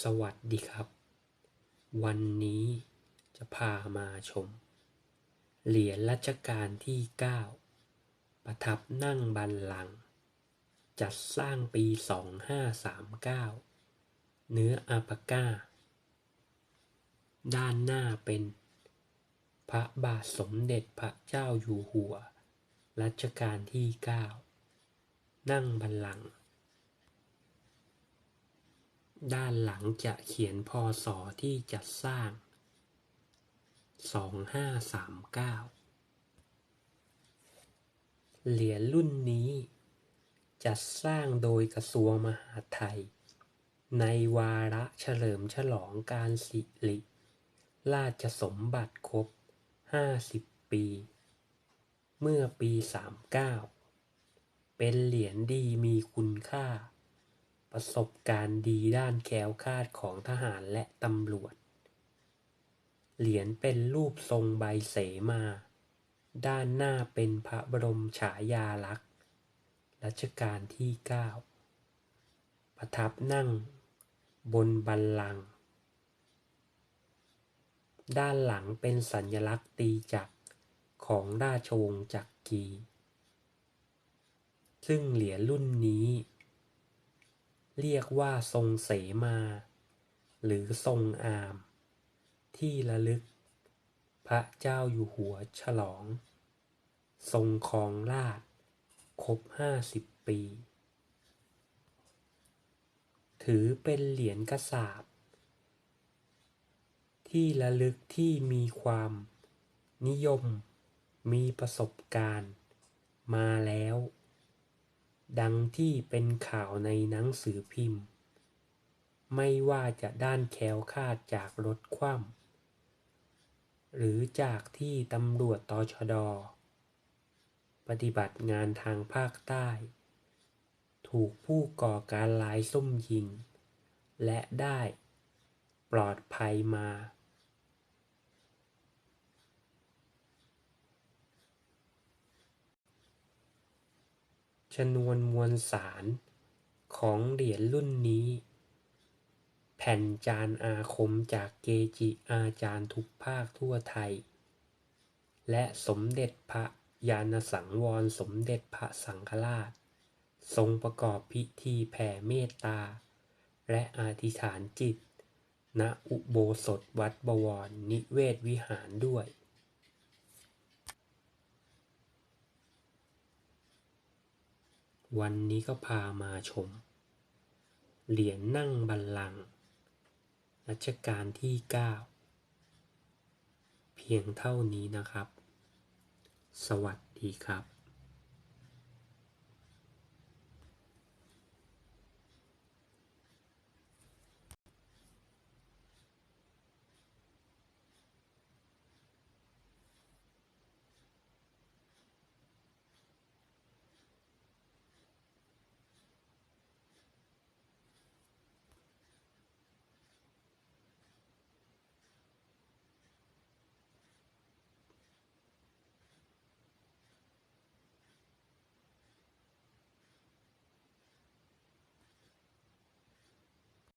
สวัสดีครับ วันนี้จะพามาชม เหรียญรัชกาลที่ 9 ประทับนั่งบัลลังก์จัดสร้างปี 2539 เนื้ออาปาก้า ด้านหน้าเป็น พระบาทสมเด็จพระเจ้าอยู่หัว รัชกาลที่ 9 นั่งบัลลังก์ ด้านหลังจะเขียนพศที่จัดสร้าง 2539 เหรียญรุ่นนี้ จัดสร้างโดยกระทรวงมหาดไทย ในวาระเฉลิมฉลองการสิริ ราชสมบัติครบ 50 ปี เมื่อปี 39 เป็นเหรียญดีมีคุณค่า ประสบการณ์ดีด้านแคล้วคลาดของทหารและตำรวจ เหรียญเป็นรูปทรงใบเสมา ด้านหน้าเป็นพระบรมฉายาลักษณ์รัชกาลที่ 9 ประทับนั่งบนบัลลังก์ด้านหลังเป็นสัญลักษณ์ตีจักรของราชวงศ์จักรีซึ่งเหรียญรุ่นนี้ เรียกว่าทรงเสมา หรือทรงอาม ที่ระลึก พระเจ้าอยู่หัวฉลอง ทรงครองราชครบ50ปี ถือเป็นเหรียญกระสาบที่ระลึกที่มีความนิยมมีประสบการณ์มาแล้ว ดังที่เป็นข่าวในหนังสือพิมพ์ ไม่ว่าจะด้านแคล้วคาดจากรถคว่ำหรือจากที่ตำรวจตชด ปฏิบัติงานทางภาคใต้ ถูกผู้ก่อการร้ายซุ่มยิง และได้ปลอดภัยมา ชนวนมวลสารของเหรียญรุ่นนี้ แผ่นจานอาคมจากเกจิอาจารย์ทุกภาคทั่วไทย และสมเด็จพระยาณสังวรสมเด็จพระสังฆราช ทรงประกอบพิธีแผ่เมตตา และอธิษฐานจิต ณอุโบสถวัดบวรนิเวศวิหารด้วย วันนี้ก็พามาชม เหรียญนั่งบัลลังก์รัชกาลที่ 9 เพียงเท่านี้นะครับ สวัสดีครับ